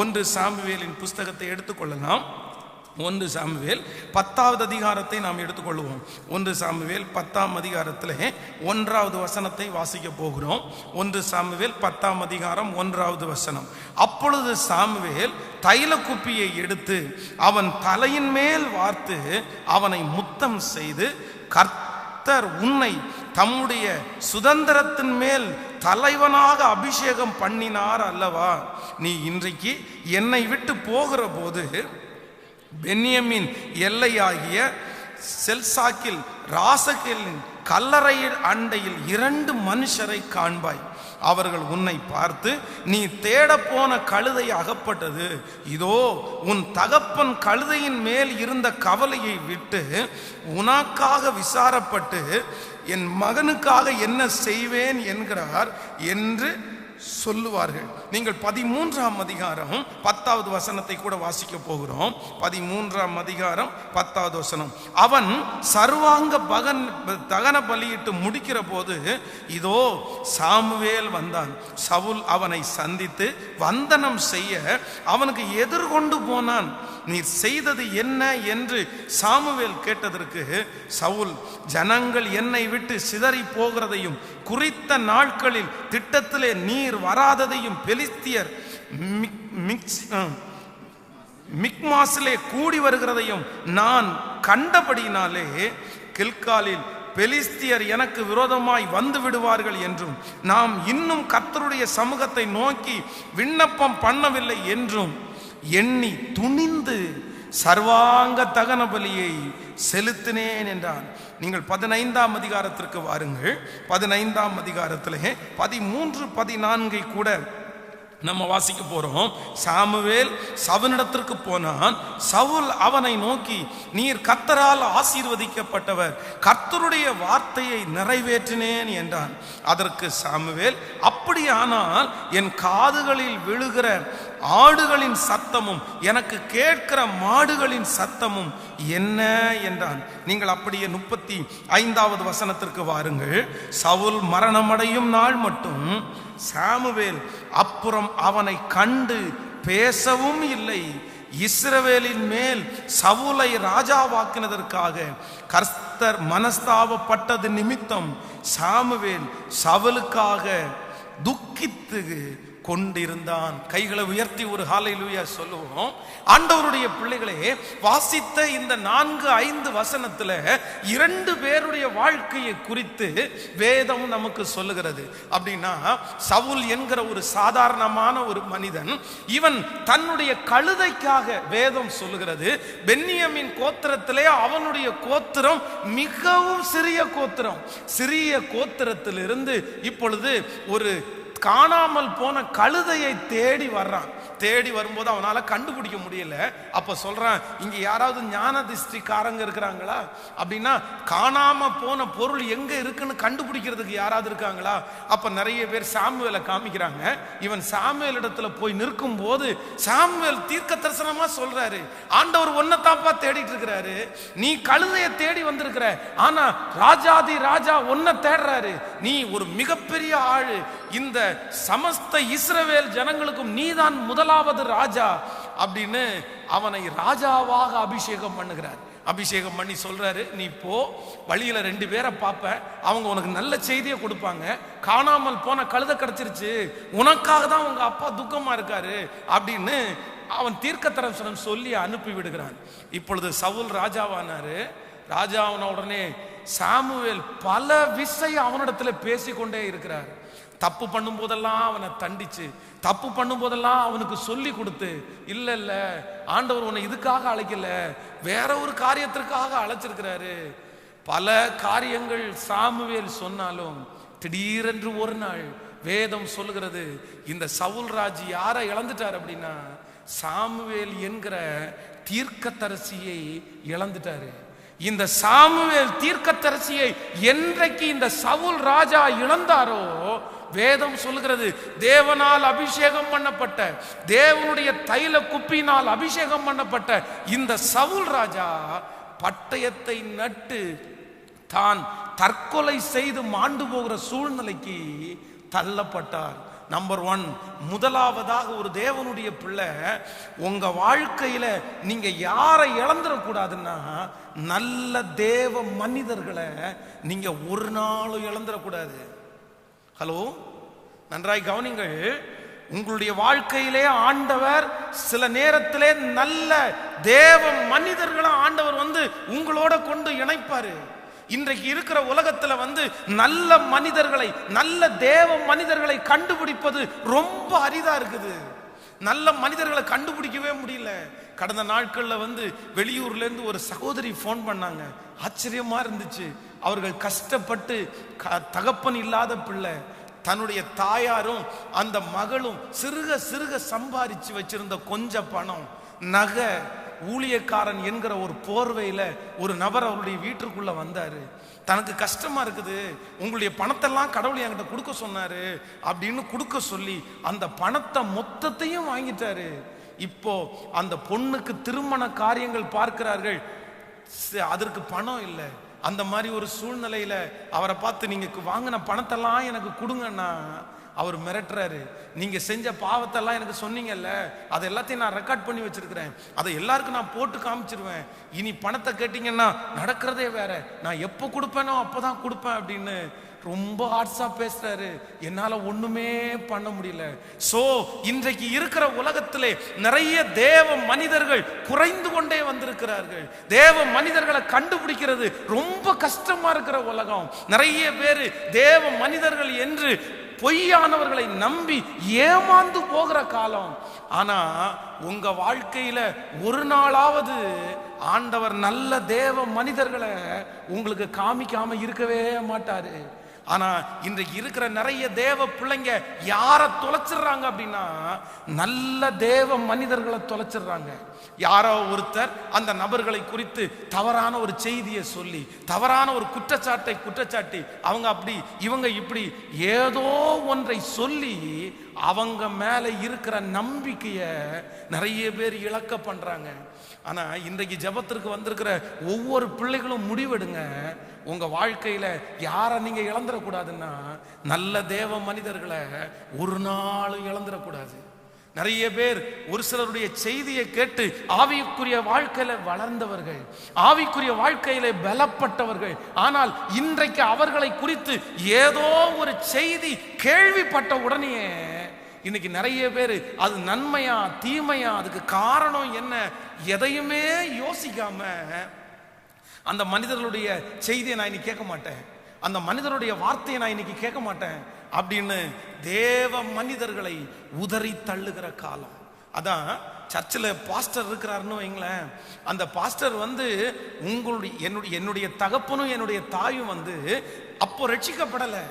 ஒன்று சாமுவேலின் புஸ்தகத்தை எடுத்துக்கொள்ளலாம். ஒன்று சாமுவேல் பத்தாவது அதிகாரத்தை நாம் எடுத்துக்கொள்வோம். ஒன்று சாமுவேல் பத்தாம் அதிகாரத்தில் ஒன்றாவது வசனத்தை வாசிக்க போகிறோம். ஒன்று சாமுவேல் பத்தாம் அதிகாரம் ஒன்றாவது வசனம். அப்பொழுது சாமுவேல் தைல குப்பியை எடுத்து அவன் தலையின் மேல் வார்த்து அவனை முத்தம் செய்து கர்த்தர் உன்னை தம்முடைய சுதந்திரத்தின் மேல் தலைவனாக அபிஷேகம் பண்ணினார் அல்லவா? நீ இன்றைக்கு என்னை விட்டு போகிற போது பென்யமின் எல்லையாகிய செல்சாக்கில் ராசகிலின் கல்லறையில் அண்டையில் இரண்டு மனுஷரை காண்பாய். அவர்கள் உன்னை பார்த்து நீ தேடப்போன கழுதை அகப்பட்டது. இதோ உன் தகப்பன் கழுதையின் மேல் இருந்த கவலையை விட்டு உனக்காக விசாரப்பட்டு என் மகனுக்காக என்ன செய்வேன் என்கிறார் என்று சொல்லுவார்கள். நீங்கள் பதிமூன்றாம் அதிகாரம் பத்தாவது வசனத்தை கூட வாசிக்க போகிறோம். பதிமூன்றாம் அதிகாரம் பத்தாவது வசனம். அவன் சர்வாங்க பகன் தகன பலியிட்டு முடிக்கிற போது இதோ சாமுவேல் வந்தான். சவுல் அவனை சந்தித்து வந்தனம் செய்ய அவனுக்கு எதிர்கொண்டு போனான். நீர் செய்தது என்ன? என்று சாமுவேல் கேட்டதற்கு சவுல் ஜனங்கள் என்னை விட்டு சிதறி போகிறதையும் குறித்த நாட்களில் திட்டத்திலே நீர் வராததையும் பெலிஸ்தியர் மிக்மாஸிலே மிக்ஸ் கூடி வருகிறதையும் நான் கண்டபடியினாலே கில்காலில் பெலிஸ்தியர் எனக்கு விரோதமாய் வந்து விடுவார்கள் என்றும் நாம் இன்னும் கர்த்தருடைய சமூகத்தை நோக்கி விண்ணப்பம் பண்ணவில்லை என்றும் எண்ணி துணிந்து சர்வாங்க தகன பலியை செலுத்தினேன் என்றான். நீங்கள் பதினைந்தாம் அதிகாரத்திற்கு வாருங்கள். பதினைந்தாம் அதிகாரத்திலே பதிமூன்று பதினான்கை கூட நம்ம வாசிக்க போறோம். சாமுவேல் சவுனிடத்திற்கு போனான். சவுல் அவனை நோக்கி நீர் கத்தரால் ஆசீர்வதிக்கப்பட்டவர். கர்த்தருடைய வார்த்தையை நிறைவேற்றினேன் என்றான். அதற்கு சாமுவேல் அப்படியானால் என் காதுகளில் விழுகிற ஆடுகளின் சத்தமும் எனக்கு கேட்கிற மாடுகளின் சத்தமும் என்ன? என்றான். நீங்கள் அப்படியே முப்பத்தி ஐந்தாவது வசனத்திற்கு வாருங்கள். சவுல் மரணமடையும் நாள் மட்டும் சாமுவேல் அப்புறம் அவனை கண்டு பேசவும் இல்லை. இஸ்ரவேலின் மேல் சவுலை ராஜாவாக்கினதற்காக கர்த்தர் மனஸ்தாபப்பட்டது நிமித்தம் சாமுவேல் சவுலுக்காக துக்கித்து கொண்டிருந்தான். கைகளை உயர்த்தி ஒரு ஹாலையிலுயா சொல்லுவோம். ஆண்டவருடைய பிள்ளைகளே வாசித்த இந்த நான்கு ஐந்து வசனத்துல இரண்டு பேருடைய வாழ்க்கையை குறித்து வேதம் நமக்கு சொல்லுகிறது. அப்படின்னா சவுல் என்கிற ஒரு சாதாரணமான ஒரு மனிதன் இவன் தன்னுடைய கழுதைக்காக வேதம் சொல்லுகிறது. பென்னியமின் கோத்திரத்திலே அவனுடைய கோத்திரம் மிகவும் சிறிய கோத்திரம். சிறிய கோத்திரத்திலிருந்து இப்பொழுது ஒரு காணாமல் போன கழுதையை தேடி வர்றான். தேடி வரும்போது அவனால கண்டுபிடிக்க முடியல. அப்ப சொல்றான் இங்க யாராவது ஞான திருஷ்டிக்காரங்க இருக்கிறாங்களா? அப்படின்னா காணாம போன பொருள் எங்க இருக்குன்னு கண்டுபிடிக்கிறதுக்கு யாராவது இருக்காங்களா? அப்ப நிறைய பேர் சாமுவேலை காமிக்கிறாங்க. இவன் சாமுவேல் இடத்துல போய் நிற்கும் போது சாமுவேல் தீர்க்க தரிசனமா சொல்றாரு. ஆண்டவர் ஒன்னத்தாப்பா தேடிட்டு இருக்கிறாரு. நீ கழுதையை தேடி வந்திருக்கிற. ஆனா ராஜாதி ராஜா ஒன்ன தேடுறாரு. நீ ஒரு மிகப்பெரிய ஆளு. இந்த சமஸ்த இஸ்ரவேல் ஜனங்களுக்கும் நீதான் முதலாவது ராஜா அப்படின்னு அவனை ராஜாவாக அபிஷேகம் பண்ணுகிறார். அபிஷேகம் பண்ணி சொல்றாரு நீ போ வழியில ரெண்டு பேரை பார்ப்ப அவங்க உனக்கு நல்ல செய்தியை கொடுப்பாங்க. காணாமல் போன கழுத கிடைச்சிருச்சு. உனக்காக தான் உங்க அப்பா துக்கமா இருக்காரு. அப்படின்னு அவன் தீர்க்க தரிசனம் சொல்லி அனுப்பி விடுகிறான். இப்பொழுது சவுல் ராஜாவானாரு. ராஜாவான உடனே சாமுவேல் பல விஷயம் அவனிடத்துல பேசிக்கொண்டே இருக்கிறார். தப்பு பண்ணும் போதெல்லாம் அவனை தண்டிச்சு தப்பு பண்ணும் போதெல்லாம் அவனுக்கு சொல்லி கொடுத்து இல்லை இல்லை ஆண்டவர் உன்னை இதுக்காக அழைக்கல வேற ஒரு காரியத்திற்காக அழைச்சிருக்கிறாரு. பல காரியங்கள் சாமுவேல் சொன்னாலும் திடீரென்று ஒரு நாள் வேதம் சொல்லுகிறது இந்த சவுல் ராஜ் யாரை இழந்துட்டார் அப்படின்னா சாமுவேல் என்கிற தீர்க்கத்தரசியை இழந்துட்டாரு. இந்த சாமுவேல் தீர்க்கத்தரசியை என்றைக்கு இந்த சவுல் ராஜா இழந்தாரோ வேதம் சொல்லுகிறது. தேவனால் அபிஷேகம் பண்ணப்பட்ட தேவனுடைய தைல குப்பினால் அபிஷேகம் பண்ணப்பட்ட இந்த சவுல் ராஜா பட்டயத்தை நட்டு தான் தற்கொலை செய்து மாண்டு போகிற சூழ்நிலைக்கு தள்ளப்பட்டார். நம்பர் ஒன் முதலாவதாக ஒரு தேவனுடைய பிள்ளை உங்க வாழ்க்கையில நீங்க யாரை இழந்துடக்கூடாதுன்னா நல்ல தேவ மனிதர்களை நீங்க ஒரு நாளும் இழந்துடக்கூடாது. ஹலோ? நன்றாய் கவனிங்கள் உங்களுடைய வாழ்க்கையிலே ஆண்டவர் சில நேரத்திலே நல்ல தேவ மனிதர்களும் ஆண்டவர் வந்து உங்களோட கொண்டு இணைப்பாரு. இன்றைக்கு இருக்கிற உலகத்துல வந்து நல்ல மனிதர்களை நல்ல தேவ மனிதர்களை கண்டுபிடிப்பது ரொம்ப அரிதா இருக்குது. நல்ல மனிதர்களை கண்டுபிடிக்கவே முடியல. கடந்த நாட்களில் வந்து வெளியூர்ல இருந்து ஒரு சகோதரி ஃபோன் பண்ணாங்க. ஆச்சரியமா இருந்துச்சு. அவர்கள் கஷ்டப்பட்டு க- தகப்பன் இல்லாத பிள்ளை. தன்னுடைய தாயாரும் அந்த மகளும் சிறுக சிறுக சம்பாதிச்சு வச்சிருந்த கொஞ்ச பணம் நகை ஊழியக்காரன் என்கிற ஒரு போர்வையில ஒரு நபர் அவருடைய வீட்டிற்குள்ள வந்தாரு. தனக்கு கஷ்டமா இருக்குது உங்களுடைய பணத்தெல்லாம் கடவுள் என்கிட்ட கொடுக்க சொன்னாரு அப்படின்னு கொடுக்க சொல்லி அந்த பணத்தை மொத்தத்தையும் வாங்கிட்டாரு. இப்போ அந்த பொண்ணுக்கு திருமண காரியங்கள் பார்க்கிறார்கள். அதற்கு பணம் இல்லை. அந்த மாதிரி ஒரு சூழ்நிலையில அவரை பார்த்து நீங்க வாங்கின பணத்தெல்லாம் எனக்கு கொடுங்கண்ணா. அவர் மிரட்டுறாரு. நீங்க செஞ்ச பாவத்தெல்லாம் எனக்கு சொன்னீங்கல்ல அதை எல்லாத்தையும் நான் ரெக்கார்ட் பண்ணி வச்சிருக்கிறேன். அதை எல்லாருக்கும் நான் போட்டு காமிச்சிருவேன். இனி பணத்தை கேட்டீங்கன்னா நடக்கிறதே வேற. நான் எப்போ கொடுப்பேனோ அப்பதான் கொடுப்பேன் அப்படின்னு ரொம்ப ஹார்ட்ஸா பேசுறாரு. என்னால ஒண்ணுமே பண்ண முடியல. சோ இன்றைக்கு இருக்கிற உலகத்திலே நிறைய தேவ மனிதர்கள் குறைந்து கொண்டே வந்திருக்கிறார்கள். தேவ மனிதர்களை கண்டுபிடிக்கிறது ரொம்ப கஷ்டமா இருக்கிற உலகம். நிறைய பேர் தேவ மனிதர்கள் என்று பொய்யானவர்களை நம்பி ஏமாந்து போகிற காலம். ஆனா உங்க வாழ்க்கையில ஒரு நாளாவது ஆண்டவர் நல்ல தேவ மனிதர்களை உங்களுக்கு காமிக்காம இருக்கவே மாட்டாரு. ஆனா இன்றைக்கு இருக்கிற நிறைய தேவ பிள்ளைங்க யார தொலைச்சிடுறாங்க அப்படின்னா நல்ல தேவ மனிதர்களை தொலைச்சிடுறாங்க. யாரோ ஒருத்தர் அந்த நபர்களை குறித்து தவறான ஒரு செய்தியை சொல்லி தவறான ஒரு குற்றச்சாட்டை குற்றச்சாட்டி அவங்க அப்படி இவங்க இப்படி ஏதோ ஒன்றை சொல்லி அவங்க மேல இருக்கிற நம்பிக்கைய நிறைய பேர் இழக்க பண்றாங்க. ஆனா இன்றைக்கு ஜெபத்திற்கு வந்திருக்கிற ஒவ்வொரு பிள்ளைகளும் முடிவெடுங்க. உங்க வாழ்க்கையில யாரை நீங்க இழந்துடக்கூடாதுன்னா நல்ல தேவ மனிதர்களை ஒரு நாளும் இழந்துடக்கூடாது. நிறைய பேர் ஒரு சிலருடைய செய்தியை கேட்டு ஆவிக்குரிய வாழ்க்கையில வளர்ந்தவர்கள் ஆவிக்குரிய வாழ்க்கையில பலப்பட்டவர்கள். ஆனால் இன்றைக்கு அவர்களை குறித்து ஏதோ ஒரு செய்தி கேள்விப்பட்ட உடனேயே இன்னைக்கு நிறைய பேர் அது நன்மையா தீமையா அதுக்கு காரணம் என்ன எதையுமே யோசிக்காம அந்த மனிதர்களுடைய செய்தியை நான் இன்னைக்கு கேட்க மாட்டேன். அந்த மனிதருடைய வார்த்தையை நான் இன்னைக்கு கேட்க மாட்டேன். அப்படின்னு தேவ மனிதர்களை உதறி தள்ளுகிற காலம். அதான் சர்ச்சில் பாஸ்டர் இருக்கிறாருன்னு வைங்களேன். அந்த பாஸ்டர் வந்து உங்களுடைய என்னுடைய என்னுடைய தகப்பனும் என்னுடைய தாயும் வந்து அப்போ ரட்சிக்கப்படலை.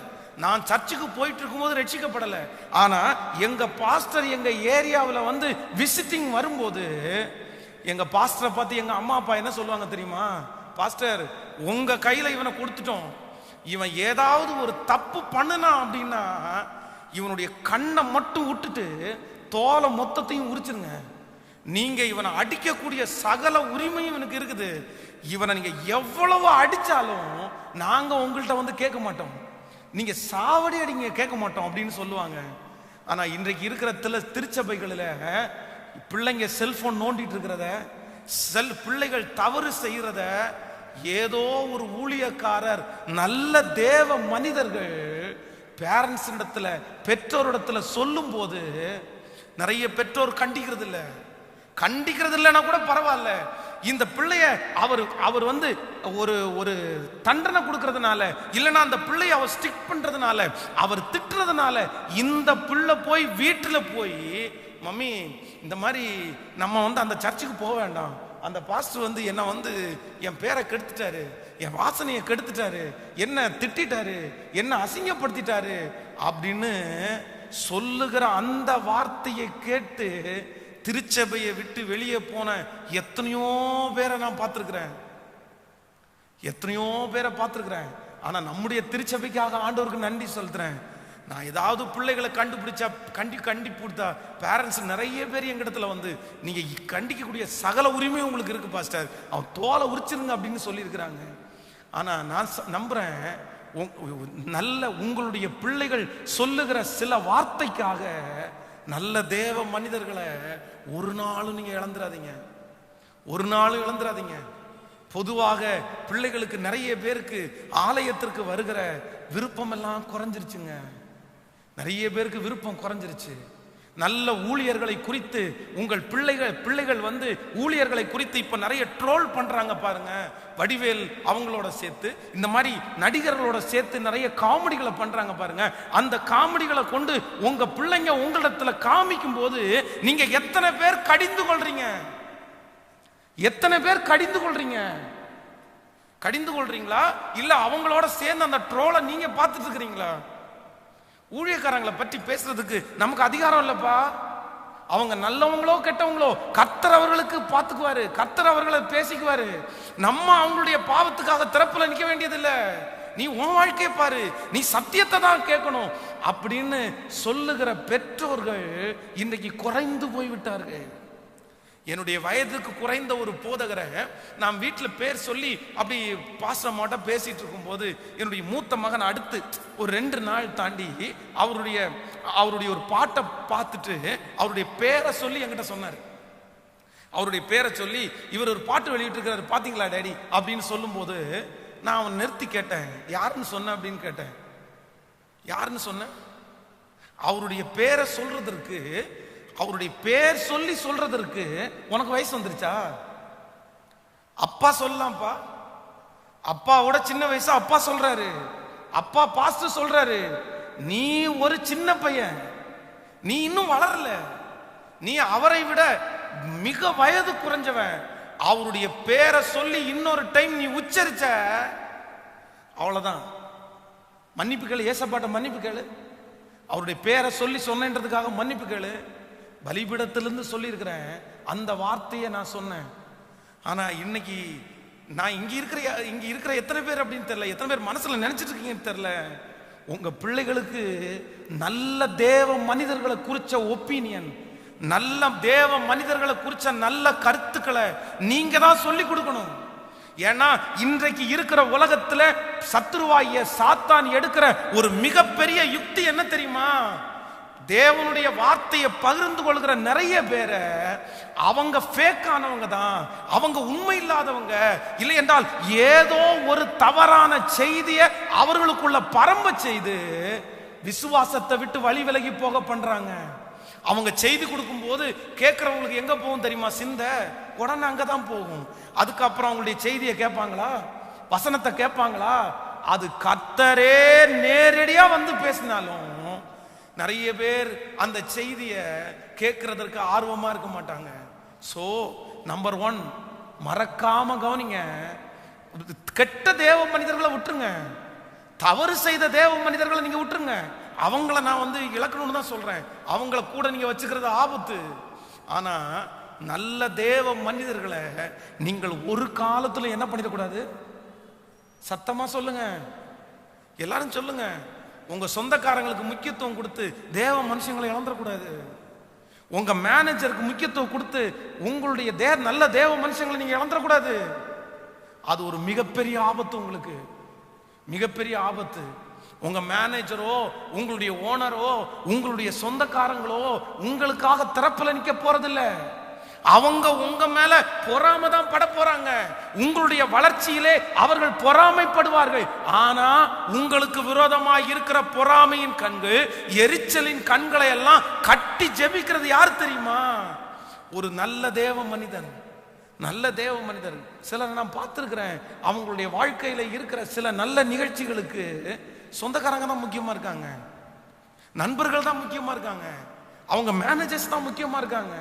நான் சர்ச்சுக்கு போயிட்டு இருக்கும்போது ரட்சிக்கப்படலை. ஆனால் எங்கள் பாஸ்டர் எங்கள் ஏரியாவில் வந்து விசிட்டிங் வரும்போது எங்கள் பாஸ்டரை பார்த்து எங்கள் அம்மா அப்பா என்ன சொல்லுவாங்க தெரியுமா? பாஸ்டர் உங்கள் கையில் இவனை கொடுத்துட்டோம். இவன் ஏதாவது ஒரு தப்பு பண்ணுனா அப்படின்னா இவனுடைய கண்ணை மட்டும் விட்டுட்டு தோலை மொத்தத்தையும் உரிச்சிருங்க. நீங்க இவனை அடிக்கக்கூடிய சகல உரிமையும் இவனுக்கு இருக்குது. இவனை நீங்க எவ்வளவு அடிச்சாலும் நாங்க உங்கள்கிட்ட வந்து கேட்க மாட்டோம். நீங்க சாவடி அடிங்க கேட்க மாட்டோம் அப்படின்னு சொல்லுவாங்க. ஆனா இன்றைக்கு இருக்கிற தில திருச்சபைகளில் பிள்ளைங்க செல்போன் நோண்டிட்டு இருக்கிறத செல் பிள்ளைகள் தவறு செய்கிறத ஏதோ ஒரு ஊழியக்காரர் நல்ல தேவ மனிதர்கள் பேரண்ட்ஸ் இடத்துல பெற்றோரிடத்துல சொல்லும் போது நிறைய பெற்றோர் கண்டிக்கிறது இல்ல கண்டிக்கிறது இல்லைன்னா கூட பரவாயில்ல. இந்த பிள்ளைய அவர் அவர் வந்து ஒரு ஒரு தண்டனை கொடுக்கறதுனால இல்லைன்னா அந்த பிள்ளைய அவர் ஸ்டிக் பண்றதுனால அவர் திட்டுறதுனால இந்த பிள்ளை போய் வீட்டில் போய் மம்மி இந்த மாதிரி நம்ம வந்து அந்த சர்ச்சுக்கு போக வேண்டாம். அந்த பாஸ்டர் வந்து என்னை வந்து என் பேரை கெடுத்துட்டாரு என் வாசனையை கெடுத்துட்டாரு என்ன திட்டிட்டாரு என்ன அசிங்கப்படுத்திட்டாரு அப்படின்னு சொல்லுகிற அந்த வார்த்தையை கேட்டு திருச்சபையை விட்டு வெளியே போன எத்தனையோ பேரை நான் பார்த்துருக்குறேன். எத்தனையோ பேரை பார்த்துருக்குறேன். ஆனால் நம்முடைய திருச்சபைக்காக ஆண்டவருக்கு நன்றி சொல்கிறேன் நான் ஏதாவது பிள்ளைகளை கண்டுபிடிச்சா கண்டி கண்டிப்பிடித்தா பேரண்ட்ஸ் நிறைய பேர் எங்கிடத்துல வந்து நீங்க கண்டிக்கக்கூடிய சகல உரிமையும் உங்களுக்கு இருக்கு பாஸ்டர் அவன் தோலை உரிச்சிருங்க அப்படின்னு சொல்லியிருக்கிறாங்க. ஆனா நான் நம்புகிறேன் நம்புறேன் நல்ல உங்களுடைய பிள்ளைகள் சொல்லுகிற சில வார்த்தைக்காக நல்ல தேவ மனிதர்களை ஒரு நாளும் நீங்க இழந்துடாதீங்க ஒரு நாளும் இழந்துடாதீங்க பொதுவாக பிள்ளைகளுக்கு நிறைய பேருக்கு ஆலயத்திற்கு வருகிற விருப்பமெல்லாம் குறைஞ்சிருச்சுங்க. நிறைய பேருக்கு விருப்பம் குறைஞ்சிருச்சு. நல்ல ஊழியர்களை குறித்து உங்கள் பிள்ளைகள் பிள்ளைகள் வந்து ஊழியர்களை குறித்து இப்ப நிறைய ட்ரோல் பண்றாங்க பாருங்க. வடிவேல் அவங்களோட சேர்த்து இந்த மாதிரி நடிகர்களோட சேர்த்து நிறைய காமெடிகளை பண்றாங்க பாருங்க. அந்த காமெடிகளை கொண்டு உங்க பிள்ளைங்க உங்களிடத்துல காமிக்கும் போது நீங்க எத்தனை பேர் கடிந்து கொள்றீங்க? எத்தனை பேர் கடிந்து கொள்றீங்க? கடிந்து கொள்றீங்களா? இல்ல அவங்களோட சேர்ந்து அந்த ட்ரோலை நீங்க பார்த்துட்டு இருக்கிறீங்களா? ஊழியக்காரங்களை பற்றி பேசுறதுக்கு நமக்கு அதிகாரம் இல்லைப்பா. அவங்க நல்லவங்களோ கெட்டவங்களோ கர்த்தர் அவர்களுக்கு பார்த்துக்குவாரு கர்த்தர் அவர்களை பேசிக்குவாரு. நம்ம அவங்களுடைய பாவத்துக்காக திறப்புல நிற்க வேண்டியதில்லை. நீ உன் வாழ்க்கையை பாரு நீ சத்தியத்தை தான் கேட்கணும் அப்படின்னு சொல்லுகிற பெற்றோர்கள் இன்றைக்கு குறைந்து போய்விட்டார்கள். என்னுடைய வயதுக்கு குறைந்த ஒரு போதகரை நான் வீட்டில் பேர் சொல்லி அப்படி பாசமாட்ட பேசிட்டு இருக்கும்போது என்னுடைய மூத்த மகன் அடுத்து ஒரு ரெண்டு நாள் தாண்டி அவருடைய அவருடைய ஒரு பாட்டை பார்த்துட்டு அவருடைய பேரை சொல்லி என்கிட்ட சொன்னார். அவருடைய பேரை சொல்லி இவர் ஒரு பாட்டு வெளியிட்டிருக்கிறாரு பார்த்தீங்களா டேடி? அப்படின்னு சொல்லும்போது நான் அவன் நிறுத்தி கேட்டேன். யாருன்னு சொன்ன? அப்படின்னு கேட்டேன். யாருன்னு சொன்னேன் அவருடைய பேரை சொல்றதற்கு அவருடைய பேர் சொல்லி சொல்றதற்கு உனக்கு வயசு வந்துருச்சா? அப்பா சொல்லலாம்ப்பா. அப்பாவோட சின்ன வயசா அப்பா சொல்றாரு. அப்பா பாஸ்டர் சொல்றாரு. நீ ஒரு சின்ன பையன். நீ இன்னும் வளரல. நீ அவரை விட மிக வயது குறைஞ்சவன். அவருடைய பேரை சொல்லி இன்னொரு டைம் நீ உச்சரிச்ச. அவ்வளவுதான். மன்னிப்பு கேளு. ஏசப்பாட்ட மன்னிப்பு கேளு. அவருடைய பேரை சொல்லி சொன்னேன்றதுக்காக மன்னிப்பு கேளு. பலிபீடத்திலிருந்து சொல்லியிருக்கிறேன். அந்த வார்த்தையை நான் சொன்னேன். ஆனால் இன்னைக்கு நான் இங்கே இருக்கிற இங்கே இருக்கிற எத்தனை பேர் அப்படின்னு தெரில எத்தனை பேர் மனசில் நினச்சிட்டு இருக்கீங்கன்னு தெரில உங்கள் பிள்ளைகளுக்கு நல்ல தேவ மனிதர்களை குறித்த ஒப்பீனியன் நல்ல தேவ மனிதர்களை குறித்த நல்ல கருத்துக்களை நீங்கள் தான் சொல்லி கொடுக்கணும். ஏன்னா இன்றைக்கு இருக்கிற உலகத்தில் சத்துருவாய சாத்தான் எடுக்கிற ஒரு மிகப்பெரிய யுக்தி என்ன தெரியுமா? தேவனுடைய வார்த்தையை பகிர்ந்து கொள்கிற நிறைய பேரை அவங்க ஃபேக்கானவங்க தான். அவங்க உண்மை இல்லாதவங்க. இல்லை என்றால் ஏதோ ஒரு தவறான செய்தியை அவர்களுக்குள்ள பரம்ப செய்து விசுவாசத்தை விட்டு வழி விலகி போக பண்றாங்க. அவங்க செய்தி கொடுக்கும்போது கேட்குறவங்களுக்கு எங்க போகும் தெரியுமா? சிந்த. உடனே அங்கே தான் போகும். அதுக்கப்புறம் அவங்களுடைய செய்தியை கேட்பாங்களா? வசனத்தை கேட்பாங்களா? அது கத்தரே நேரடியாக வந்து பேசினாலும் நிறைய பேர் அந்த செய்தியை கேட்கறதற்கு ஆர்வமா இருக்க மாட்டாங்க. ஸோ நம்பர் ஒன் மறக்காம கவனிங்க. கெட்ட தேவ மனிதர்களை விட்டுருங்க. தவறு செய்த தேவ மனிதர்களை நீங்க விட்டுருங்க. அவங்கள நான் வந்து இழக்கணும்னு தான் சொல்றேன். அவங்கள கூட நீங்க வச்சுக்கிறது ஆபத்து. ஆனா நல்ல தேவ மனிதர்களை நீங்கள் ஒரு காலத்துல என்ன பண்ணிடக்கூடாது? சத்தமா சொல்லுங்க. எல்லாரும் சொல்லுங்க. உங்க சொந்தக்காரங்களுக்கு முக்கியத்துவம் கொடுத்து தேவ மனுஷங்களை இழந்துடக்கூடாது. உங்க மேனேஜருக்கு முக்கியத்துவம் கொடுத்து உங்களுடைய தே நல்ல தேவ மனுஷங்களை நீங்க இழந்துடக்கூடாது. அது ஒரு மிகப்பெரிய ஆபத்து உங்களுக்கு. மிகப்பெரிய ஆபத்து. உங்க மேனேஜரோ உங்களுடைய ஓனரோ உங்களுடைய சொந்தக்காரங்களோ உங்களுக்காக திறப்பில் நிற்க போறதில்லை. அவங்க உங்க மேல பொறாம தான் பட போறாங்க. உங்களுடைய வளர்ச்சியிலே அவர்கள் பொறாமைப்படுவார்கள். ஆனா உங்களுக்கு விரோதமாக இருக்கிற பொறாமையின் கண்கள் எரிச்சலின் கண்களை எல்லாம் கட்டி ஜெபிக்கிறது யார் தெரியுமா? ஒரு நல்ல தேவ மனிதன். நல்ல தேவ மனிதர் சிலர் நான் பார்த்துருக்கிறேன். அவங்களுடைய வாழ்க்கையில இருக்கிற சில நல்ல நிகழ்ச்சிகளுக்கு சொந்தக்காரங்க தான் முக்கியமா இருக்காங்க. நண்பர்கள் தான் முக்கியமா இருக்காங்க. அவங்க மேனேஜர்ஸ் தான் முக்கியமா இருக்காங்க.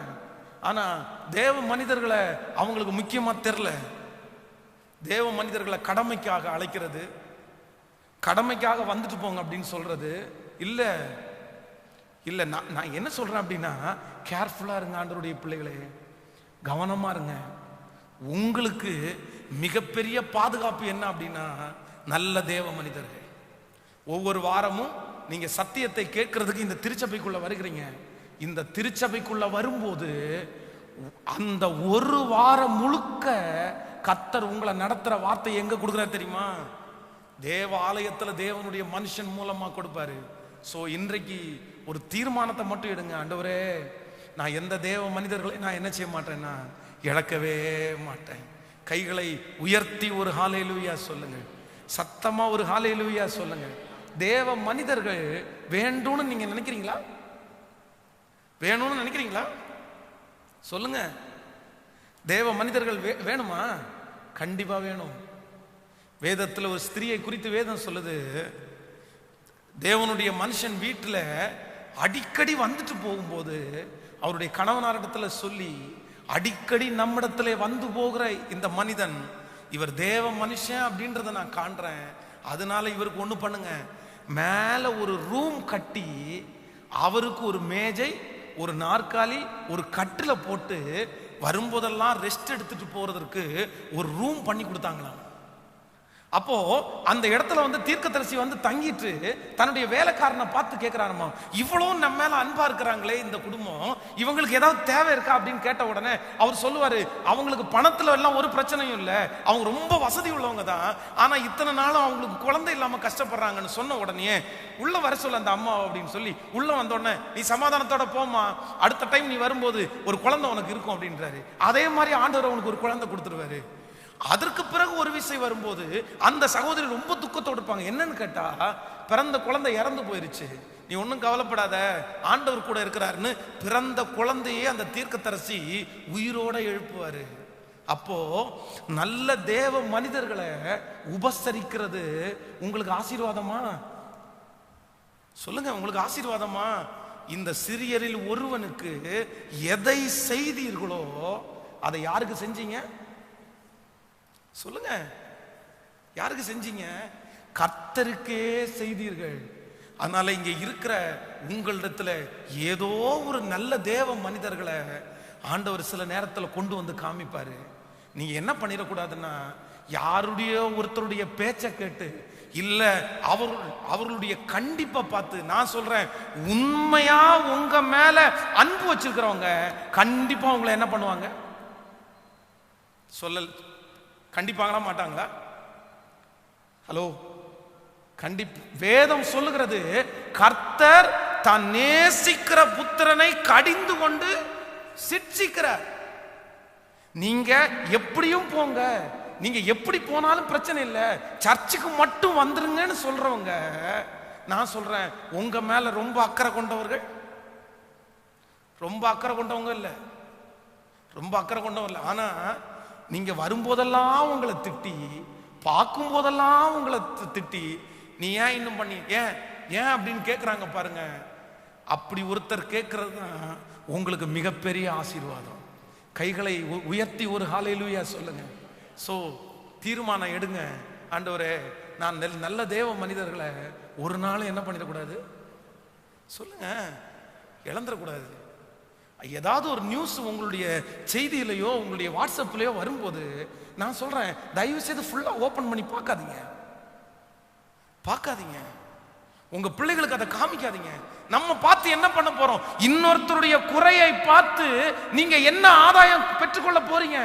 ஆனா தேவ மனிதர்களை அவங்களுக்கு முக்கியமா தெரில. தேவ மனிதர்களை கடமைக்காக அழைக்கிறது. கடமைக்காக வந்துட்டு போங்க அப்படின்னு சொல்றது. இல்லை இல்லை நான் நான் என்ன சொல்றேன் அப்படின்னா கேர்ஃபுல்லாக இருங்க ஆண்டருடைய பிள்ளைகளே. கவனமாக இருங்க. உங்களுக்கு மிகப்பெரிய பாதுகாப்பு என்ன அப்படின்னா நல்ல தேவ மனிதர்கள். ஒவ்வொரு வாரமும் நீங்கள் சத்தியத்தை கேட்கறதுக்கு இந்த திருச்சபைக்குள்ளே வருகிறீங்க. இந்த திருச்சபைக்குள்ள வரும்போது அந்த ஒரு வாரம் முழுக்க கத்தர் உங்களை நடத்துற வார்த்தை எங்க கொடுக்குறாரு தெரியுமா? தேவ ஆலயத்துல தேவனுடைய மனுஷன் மூலமா கொடுப்பாரு. சோ இன்றைக்கு ஒரு தீர்மானத்தை மட்டும் எடுங்க ஆண்டவரே. நான் எந்த தேவ மனிதர்களை நான் என்ன செய்ய மாட்டேன்னா இழக்கவே மாட்டேன். கைகளை உயர்த்தி ஒரு ஹாலேலுயா சொல்லுங்க. சத்தமா ஒரு ஹாலேலுயா சொல்லுங்க. தேவ மனிதர்கள் வேண்டும்னு நீங்க நினைக்கிறீங்களா? வேணும்னு நினைக்கிறீங்களா? சொல்லுங்க. தேவ மனிதர்கள் வே- வேணுமா? கண்டிப்பா வேணும். வேதத்தில் ஒரு ஸ்திரியை குறித்து வேதம் சொல்லுது. தேவனுடைய மனுஷன் வீட்டில் அடிக்கடி வந்துட்டு போகும்போது அவருடைய கணவனாரிடத்துல சொல்லி அடிக்கடி நம்மிடத்துல வந்து போகிற இந்த மனிதன் இவர் தேவ மனுஷன் அப்படின்றத நான் காண்றேன். அதனால இவருக்கு ஒன்று பண்ணுங்க. மேலே ஒரு ரூம் கட்டி அவருக்கு ஒரு மேஜை ஒரு நாற்காலி ஒரு கட்டில போட்டு வரும்போதெல்லாம் ரெஸ்ட் எடுத்துட்டு போறதற்கு ஒரு ரூம் பண்ணி கொடுத்தாங்களாம். அப்போ அந்த இடத்துல வந்து தீர்க்கதரிசி வந்து தங்கிட்டு தன்னுடைய வேலைக்காரனை பார்த்து கேட்கிறாரம்மா இவ்வளவு நம்ம மேல அன்பா இருக்கிறாங்களே இந்த குடும்பம். இவங்களுக்கு ஏதாவது தேவை இருக்கா அப்படின்னு கேட்ட உடனே அவர் சொல்லுவாரு அவங்களுக்கு பணத்துல எல்லாம் ஒரு பிரச்சனையும் இல்லை. அவங்க ரொம்ப வசதி உள்ளவங்க தான். ஆனா இத்தனை நாளும் அவங்களுக்கு குழந்தை இல்லாம கஷ்டப்படுறாங்கன்னு சொன்ன உடனே உள்ள வர சொல்ல அந்த அம்மா அப்படின்னு சொல்லி உள்ள வந்த உடனே நீ சமாதானத்தோட போமா அடுத்த டைம் நீ வரும்போது ஒரு குழந்தை உனக்கு இருக்கும் அப்படின்றாரு. அதே மாதிரி ஆண்டவர் உனக்கு ஒரு குழந்தை கொடுத்துருவாரு. அதற்கு பிறகு ஒரு விஷயம் வரும்போது அந்த சகோதரி ரொம்ப துக்கத்தோடு இருப்பாங்க. என்னன்னு கேட்டா பிறந்த குழந்தை இறந்து போயிருச்சு. நீ ஒன்றும் கவலைப்படாத. ஆண்டவர் கூட இருக்கிறாருன்னு பிறந்த குழந்தையே அந்த தீர்க்கத்தரசி உயிரோட எழுப்புவார். அப்போ நல்ல தேவ மனிதர்களை உபசரிக்கிறது உங்களுக்கு ஆசீர்வாதமா? சொல்லுங்க உங்களுக்கு ஆசீர்வாதமா? இந்த சிறியரில் ஒருவனுக்கு எதை செய்தீர்களோ அதை யாருக்கு செஞ்சீங்க? சொல்லுங்க. யாருக்கு செஞ்சீங்க? கர்த்தருக்கே செய்தீர்கள். அதனால இங்க இருக்கிற உங்களிடத்துல ஏதோ ஒரு நல்ல தேவ மனிதர்களை ஆண்டவர் சில நேரத்தில் கொண்டு வந்து காமிப்பாரு. நீங்க என்ன பண்ணிடக்கூடாதுன்னா யாருடைய ஒருத்தருடைய பேச்சை கேட்டு இல்ல அவர் அவர்களுடைய கண்டிப்பை பார்த்து நான் சொல்றேன் உண்மையா உங்க மேல அன்பு வச்சிருக்கிறவங்க கண்டிப்பா உங்களை என்ன பண்ணுவாங்க? சொல்லல் கண்டிப்பாங்களா மாட்டாங்களா? ஹலோ கண்டிப் வேதம் சொல்லுகிறது கர்த்தர் தான் நேசிக்கிற புத்திரனை கடிந்து கொண்டு சிட்சிக்கிறார். நீங்க எப்படியும் போங்க. நீங்க எப்படி போனாலும் பிரச்சனை இல்லை. சர்ச்சுக்கு மட்டும் வந்துருங்கன்னு சொல்றவங்க நான் சொல்றேன் உங்க மேல ரொம்ப அக்கறை கொண்டவர்கள். ரொம்ப அக்கறை கொண்டவங்க இல்லை. ரொம்ப அக்கறை கொண்டவங்க இல்லை. ஆனா நீங்க வரும்போதெல்லாம் உங்களை திட்டி பார்க்கும் போதெல்லாம் உங்களை திட்டி நீ ஏன் இன்னும் பண்ணி ஏன் ஏன் அப்படின்னு கேட்குறாங்க பாருங்க. அப்படி ஒருத்தர் கேட்கறது தான் உங்களுக்கு மிகப்பெரிய ஆசீர்வாதம். கைகளை உ- உயர்த்தி ஒரு ஹாலையிலுயா சொல்லுங்க. ஸோ தீர்மானம் எடுங்க. ஆண்டவரே நான் நெல்- நல்ல தேவ மனிதர்களை ஒரு நாள் என்ன பண்ணிடக்கூடாது? சொல்லுங்க. இழந்துடக்கூடாது. ஏதாவது ஒரு நியூஸ் உங்களுடைய செய்தியிலையோ உங்களுடைய வாட்ஸ்அப்லையோ வரும்போது நான் சொல்றேன் தயவு செய்து ஃபுல்லா ஓபன் பண்ணி பார்க்காதீங்க. பார்க்காதீங்க. உங்க பிள்ளைகளுக்கு அதை காமிக்காதீங்க. நம்ம பார்த்து என்ன பண்ண போறோம்? இன்னொருத்தருடைய குறையை பார்த்து நீங்க என்ன ஆதாயம் பெற்றுக்கொள்ள போறீங்க?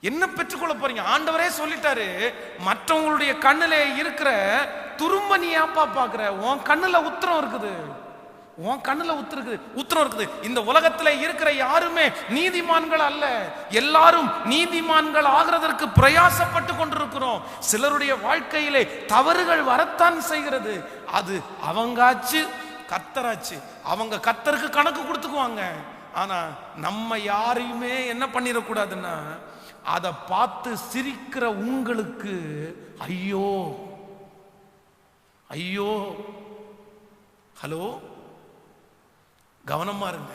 என்ன பெற்றுக்கொள்ள போறீங்க? ஆண்டவரே சொல்லிட்டாரு மற்றவங்களுடைய கண்ணுல இருக்கிற துரும்ப நீ ஏப்பா பாக்குற உன் கண்ணுல உத்தரம் இருக்குது. உன் கண்ணுல உத்தரம் உத்தரம் இருக்குது. இந்த உலகத்துல இருக்கிற யாருமே நீதிமான்கள் அல்ல. எல்லாரும் நீதிமான்கள் ஆகிறதற்கு பிரயாசப்பட்டு கொண்டிருக்கிறோம். சிலருடைய வாழ்க்கையிலே தவறுகள் வரத்தான் செய்கிறது. அது அவங்காச்சு கத்தராச்சு. அவங்க கத்தருக்கு கணக்கு கொடுத்துக்குவாங்க. ஆனா நம்ம யாரையுமே என்ன பண்ணிடக்கூடாதுன்னா அதை பார்த்து சிரிக்கிற உங்களுக்கு ஐயோ ஐயோ ஹலோ? கவனமா இருங்க.